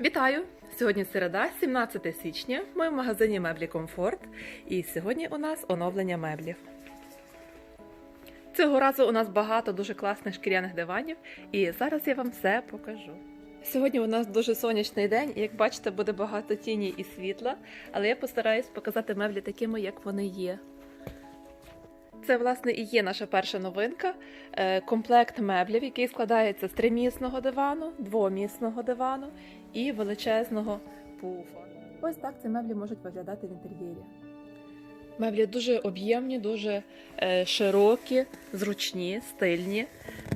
Вітаю! Сьогодні середа, 17 січня. Ми в магазині меблі Комфорт. І сьогодні у нас оновлення меблів. Цього разу у нас багато дуже класних шкіряних диванів, і зараз я вам все покажу. Сьогодні у нас дуже сонячний день, і як бачите, буде багато тіні і світла, але я постараюсь показати меблі такими, як вони є. Це, власне, і є наша перша новинка. Е, Комплект меблів, який складається з тримісного дивану, двомісного дивану і величезного пуфа. Ось так ці меблі можуть виглядати в інтер'єрі. Меблі дуже об'ємні, дуже е, широкі, зручні, стильні,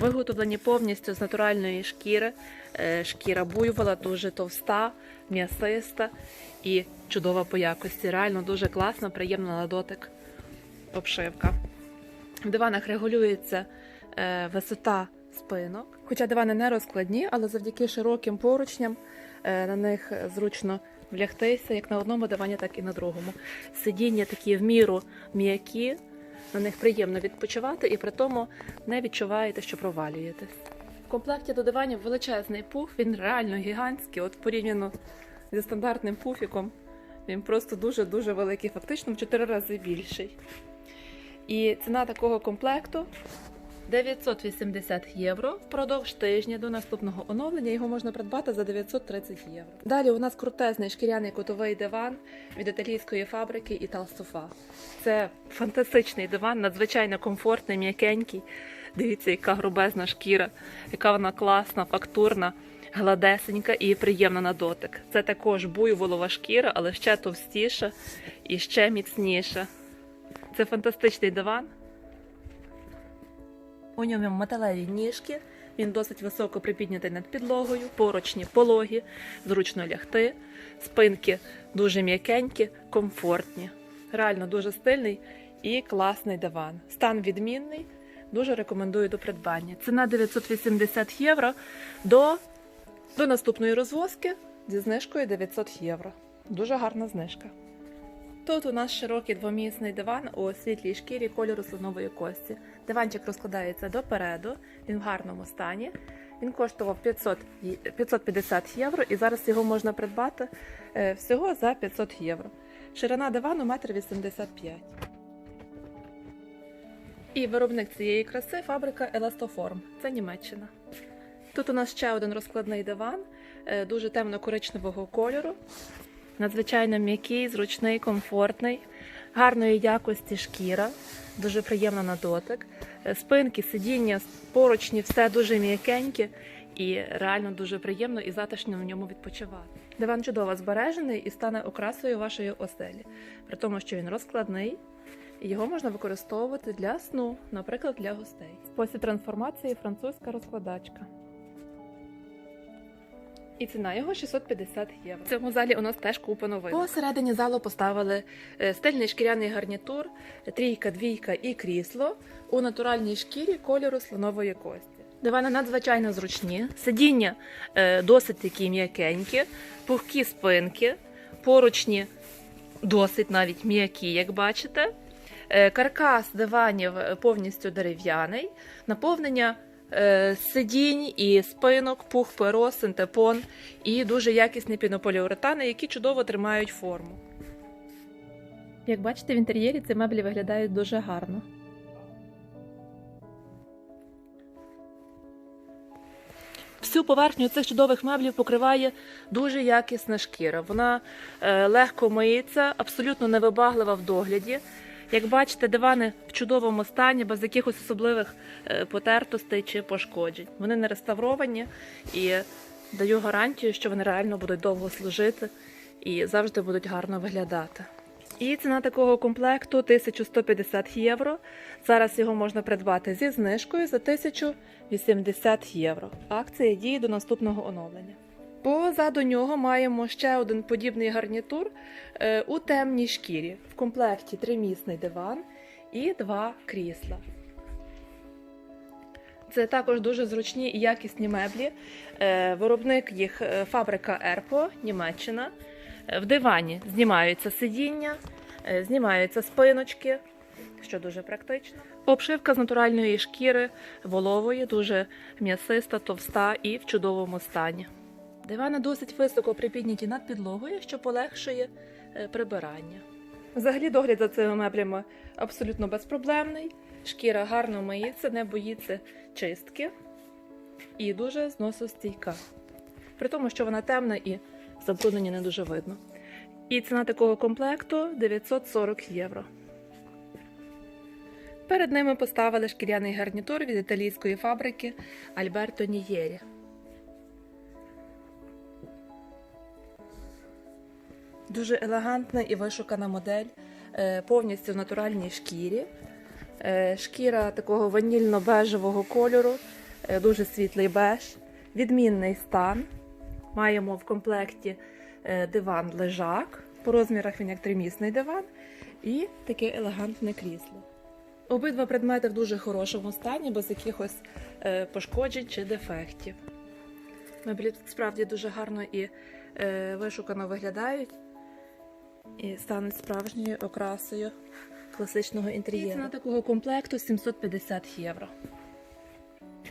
виготовлені повністю з натуральної шкіри. Е, шкіра буйвола дуже товста, м'ясиста і чудова по якості. Реально дуже класна, приємна на дотик обшивка. В диванах регулюється е, висота спинок. Хоча дивани не розкладні, але завдяки широким поручням е, на них зручно влягтися як на одному дивані, так і на другому. Сидіння такі в міру м'які, на них приємно відпочивати і при тому не відчуваєте, що провалюєтесь. В комплекті до диванів величезний пуф, він реально гігантський, от порівняно зі стандартним пуфіком. Він просто дуже-дуже великий, фактично в 4 рази більший. І ціна такого комплекту 980 євро. Впродовж тижня до наступного оновлення його можна придбати за 930 євро. Далі у нас крутезний шкіряний кутовий диван від італійської фабрики Італсофа. Це фантастичний диван, надзвичайно комфортний, м'якенький. Дивіться, яка грубезна шкіра, яка вона класна, фактурна. Гладесенька і приємна на дотик. Це також буйволова шкіра, але ще товстіша і ще міцніша. Це фантастичний диван. У ньому металеві ніжки. Він досить високо припіднятий над підлогою, поручні пологі, зручно лягти, спинки дуже м'якенькі, комфортні. Реально дуже стильний і класний диван. Стан відмінний. Дуже рекомендую до придбання. Ціна 980 євро до, до наступної розвозки зі знижкою 900 євро. Дуже гарна знижка. Тут у нас широкий двомісний диван у світлій шкірі кольору слонової кості. Диванчик розкладається допереду, він в гарному стані. Він коштував 500, 550 євро і зараз його можна придбати е, всього за 500 євро. Ширина дивану 1,85 м. І виробник цієї краси фабрика Еластоформ. Це Німеччина. Тут у нас ще один розкладний диван, е, дуже темно-коричневого кольору. Надзвичайно м'який, зручний, комфортний, гарної якості шкіра, дуже приємна на дотик. Е, Спинки, сидіння, поручні, все дуже м'якеньке і реально дуже приємно і затишно в ньому відпочивати. Диван чудово збережений і стане окрасою вашої оселі, при тому, що він розкладний. Його можна використовувати для сну, наприклад, для гостей. Спосіб трансформації французька розкладачка. І ціна його 650 євро. В цьому залі у нас теж купа новин. Посередині залу поставили е, стильний шкіряний гарнітур, трійка, двійка і крісло у натуральній шкірі кольору слонової кості. Дивани надзвичайно зручні, сидіння е, досить такі м'якенькі, пухкі спинки, поручні досить навіть м'які, як бачите. Е, Каркас диванів повністю дерев'яний, наповнення сидінь і спинок, пух, перо, синтепон і дуже якісні пінополіуретани, які чудово тримають форму. Як бачите, в інтер'єрі ці меблі виглядають дуже гарно. Всю поверхню цих чудових меблів покриває дуже якісна шкіра. Вона е, легко миється, абсолютно невибаглива в догляді. Як бачите, дивани в чудовому стані, без якихось особливих е, потертостей чи пошкоджень. Вони не реставровані і даю гарантію, що вони реально будуть довго служити і завжди будуть гарно виглядати. І ціна такого комплекту 1150 євро. Зараз його можна придбати зі знижкою за 1080 євро. Акція діє до наступного оновлення. Позаду нього маємо ще один подібний гарнітур е, у темній шкірі. В комплекті тримісний диван і два крісла. Це також дуже зручні і якісні меблі. Е, Виробник їх е, фабрика Ерпо, Німеччина. В дивані знімаються сидіння, знімаються спиночки, що дуже практично. Обшивка з натуральної шкіри волової, дуже м'ясиста, товста і в чудовому стані. Дивани досить високо припідняті над підлогою, що полегшує е, прибирання. Взагалі догляд за цими меблями абсолютно безпроблемний. Шкіра гарно миється, не боїться чистки і дуже зносостійка. При тому, що вона темна і забруднення не дуже видно. І ціна такого комплекту 940 євро. Перед ними поставили шкіряний гарнітур від італійської фабрики Альберто Нієрі. Дуже елегантна і вишукана модель, е, повністю в натуральній шкірі. Е, Шкіра такого ванільно-бежевого кольору, е, дуже світлий беж, відмінний стан. Маємо в комплекті е, диван лежак. По розмірах він як тримісний диван, і таке елегантне крісло. Обидва предмети в дуже хорошому стані, без якихось пошкоджень чи дефектів. Меблі справді дуже гарно і вишукано виглядають і стануть справжньою окрасою класичного інтер'єру. Ціна такого комплекту 750 євро.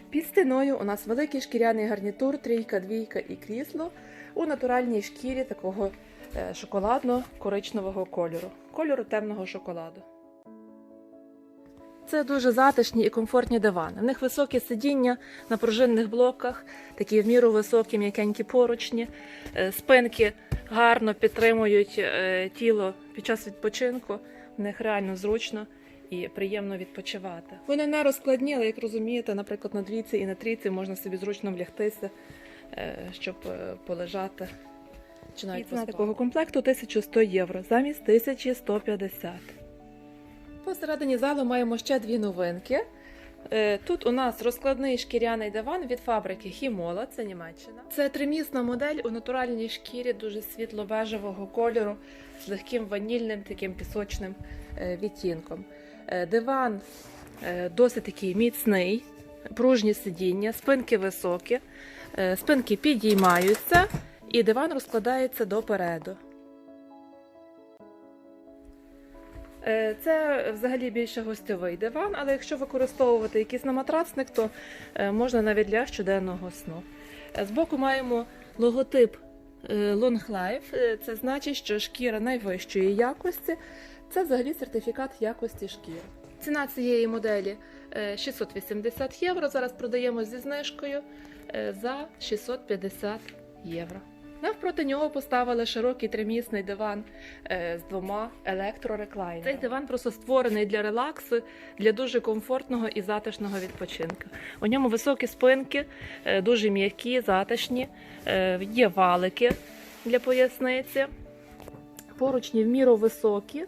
Під стіною у нас великий шкіряний гарнітур, трійка, двійка і крісло у натуральній шкірі такого е, шоколадно-коричневого кольору, кольору темного шоколаду. Це дуже затишні і комфортні дивани. В них високі сидіння на пружинних блоках, такі в міру високі м'якенькі поручні, Е, спинки гарно підтримують е, тіло під час відпочинку. В них реально зручно і приємно відпочивати. Вони не розкладні, але як розумієте, наприклад, на двійці і на трійці можна собі зручно влягтися, е, щоб полежати. Чи навіть ціна такого комплекту 1100 євро замість 1150. Посередині залу маємо ще дві новинки. Е, Тут у нас розкладний шкіряний диван від фабрики Хімола, це Німеччина. Це тримісна модель у натуральній шкірі, дуже світло-бежевого кольору з легким ванільним таким пісочним е, відтінком. Е, Диван досить такий міцний, пружні сидіння, спинки високі, спинки підіймаються, і диван розкладається допереду. Це взагалі більше гостьовий диван, але якщо використовувати якийсь наматрацник, то е, можна навіть для щоденного сну. Е, Збоку маємо логотип е, Long Life. Е, Це значить, що шкіра найвищої якості. Це взагалі сертифікат якості шкіри. Ціна цієї моделі е, 680 євро. Зараз продаємо зі знижкою е, за 650 євро. Навпроти нього поставили широкий тримісний диван е, з двома електрореклайнерами. Цей диван просто створений для релаксу, для дуже комфортного і затишного відпочинку. У ньому високі спинки, е, дуже м'які, затишні, е, є валики для поясниці, поручні в міру високі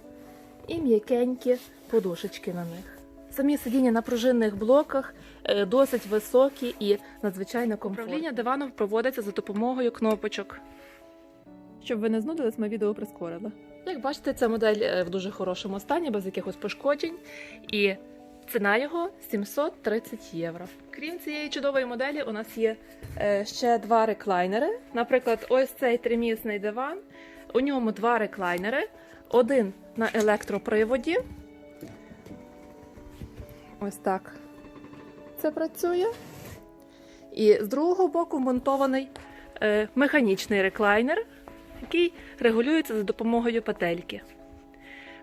і м'якенькі подушечки на них. Самі сидіння на пружинних блоках е, досить високі і надзвичайно комфортні. Управління диваном проводиться за допомогою кнопочок. Щоб ви не знудились, ми відео прискорили. Як бачите, ця модель е, в дуже хорошому стані, без якихось пошкоджень, і ціна його 730 євро. Крім цієї чудової моделі, у нас є е, ще два реклайнери. Наприклад, ось цей тримісний диван. У ньому два реклайнери, один на електроприводі. Ось так це працює. І з другого боку монтований е, механічний реклайнер, який регулюється за допомогою петельки.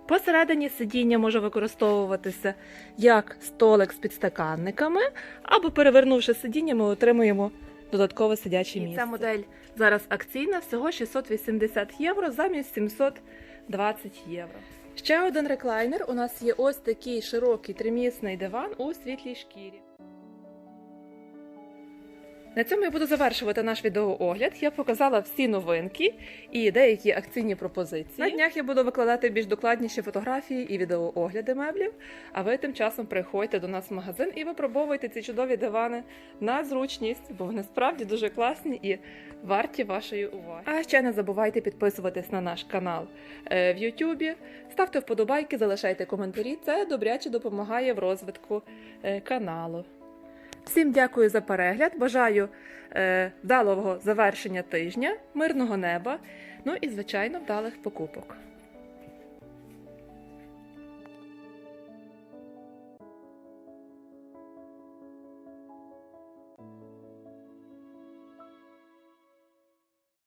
Посередині сидіння може використовуватися як столик з підстаканниками, або перевернувши сидіння, ми отримуємо додаткове сидяче місце. Ця модель зараз акційна, всього 680 євро замість 720 євро. Ще один реклайнер. У нас є ось такий широкий тримісний диван у світлій шкірі. На цьому я буду завершувати наш відеоогляд. Я показала всі новинки і деякі акційні пропозиції. На днях я буду викладати більш докладніші фотографії і відеоогляди меблів. А ви тим часом приходьте до нас в магазин і випробовуйте ці чудові дивани на зручність, бо вони справді дуже класні і варті вашої уваги. А ще не забувайте підписуватись на наш канал е, в Ютубі, ставте вподобайки, залишайте коментарі. Це добряче допомагає в розвитку е, каналу. Всім дякую за перегляд. Бажаю е, вдалого завершення тижня, мирного неба, ну і, звичайно, вдалих покупок.